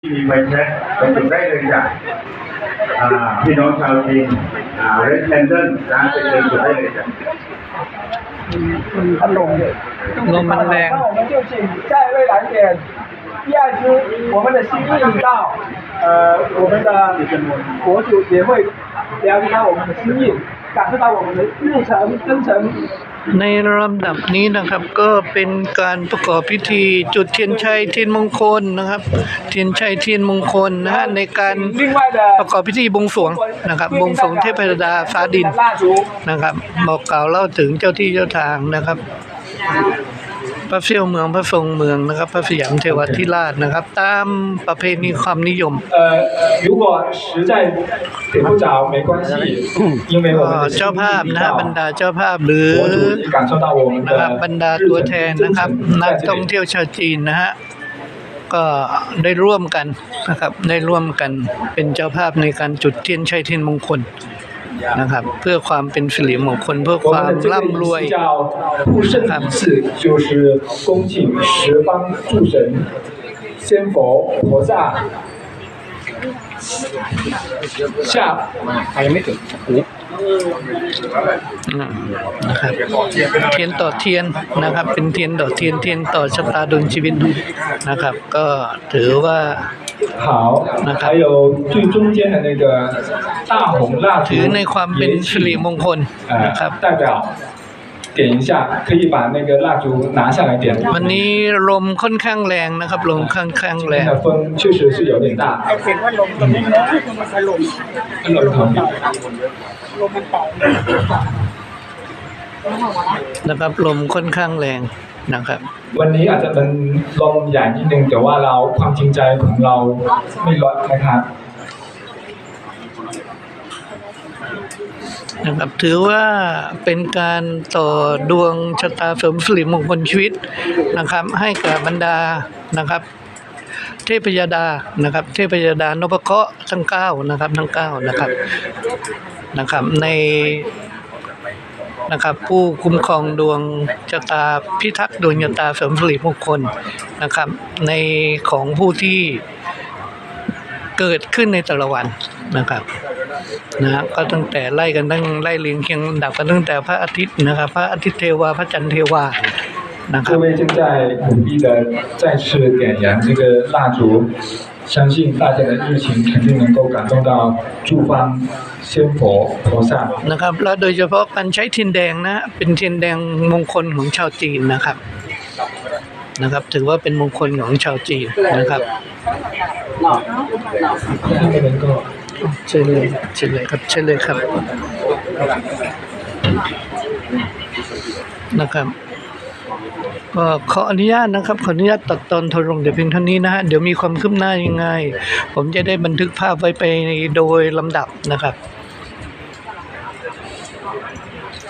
ที่มีไฟแช็กไปจุดได้เลยจ้ะอ่าพี่น้องชาวจีนอ่าเรดแคนเดิลนะไปเจอจุดได้เลยจ้ะ พัดลม ลมมันแรง 那我们就请下一位来点第二支我们的心意到，呃，我们的国主也会了解到我们的心意，感受到我们的热诚、真诚。 ในลำดับนี้นะครับก็เป็นการประกอบพิธีจุดเทียนชัยเทียนมงคลนะครับ เทียนชัยเทียนมงคลนะฮะในการประกอบพิธีบวงสรวงนะครับบวงสรวงเทพธิดาฟ้าดินนะครับ บอกกล่าวเล่าถึงเจ้าที่เจ้าทางนะครับ พระเสี้ยวเมืองพระทรงเมืองนะครับ พระสยามเทวทิราชนะครับ ตามประเพณีความนิยมเจ้าภาพนะบรรดาเจ้าภาพหรือนะครับบรรดาตัวแทนนะครับ นักท่องเที่ยวชาวจีนนะฮะก็ได้ร่วมกันนะครับได้ร่วมกันเป็นเจ้าภาพในการจุดเทียนชัยเทียนมงคล นะครับ เพื่อความเป็นสิริมงคลเพื่อ 我 ความ 们的这个 ร่ำรวย 仪式叫护圣仪式，就是恭敬十方诸神、仙佛、菩萨下还没ถึง อืม นะครับเทียนต่อเทียนนะครับ เป็นเทียนต่อเทียนเทียนต่อชะตาดวงชีวิตนะครับ ก็ถือว่า 好那，还有最中间的那个大红蜡烛 ถือในความเป็นสิริมงคล 呃 นะครับ 代表 点一下，可以把那个蜡烛拿下来点。 วันนี้ลมค่อนข้างแรงนะครับลมค่อนข้างแร 今 ง 天的风确实是有点大， เห็นว่าลมตรงนี้นะมันถล่ม 很冷很 ลมมันเป่า นะครับลมค่อนข้างแรงนะครับ วันนี้อาจจะเป็นลมใหญ่นิดนึงแต่ว่าเราความจริงใจของเราไม่ลดนะครับ นะครับถือว่าเป็นการต่อดวงชะตาเสริมสิริมงคลชีวิตนะครับ ให้กับบรรดานะครับ เทพยดานะครับ เทพยดานพเคราะห์ทั้งเก้านะครับ ทั้งเก้านะครับนะครับในนะครับผู้คุ้มครองดวงชะตาพิทักษ์ดวงชะตาเสริมสิริมงคลนะครับ ในของผู้ที่เกิดขึ้นในแต่ละวันนะครับ นะฮะก็ตั้งแต่ไล่กันตั้งไล่เรียงเคียงลำดับกันตั้งแต่พระอาทิตย์นะครับ พระอาทิตย์เทวาพระจันทร์เทวานะครับ 各位正在努力的再次点燃这个蜡烛，相信大家的热情肯定能够感动到诸方仙佛菩萨。 นะครับแล้วโดยเฉพาะการใช้เทียนแดงนะ เป็นเทียนแดงมงคลของชาวจีนนะครับนะครับ ถือว่าเป็นมงคลของชาวจีนนะครับ 他们能够 เชิญเลยเชิญเลยครับเชิญเลยครับนะครับก็ขออนุญาตนะครับ ขออนุญาตตัดตอนโทรลงเดี๋ยวเพียงเท่านี้นะฮะเดี๋ยวมีความคืบหน้ายังไง ผมจะได้บันทึกภาพไว้ไปโดยลำดับนะครับ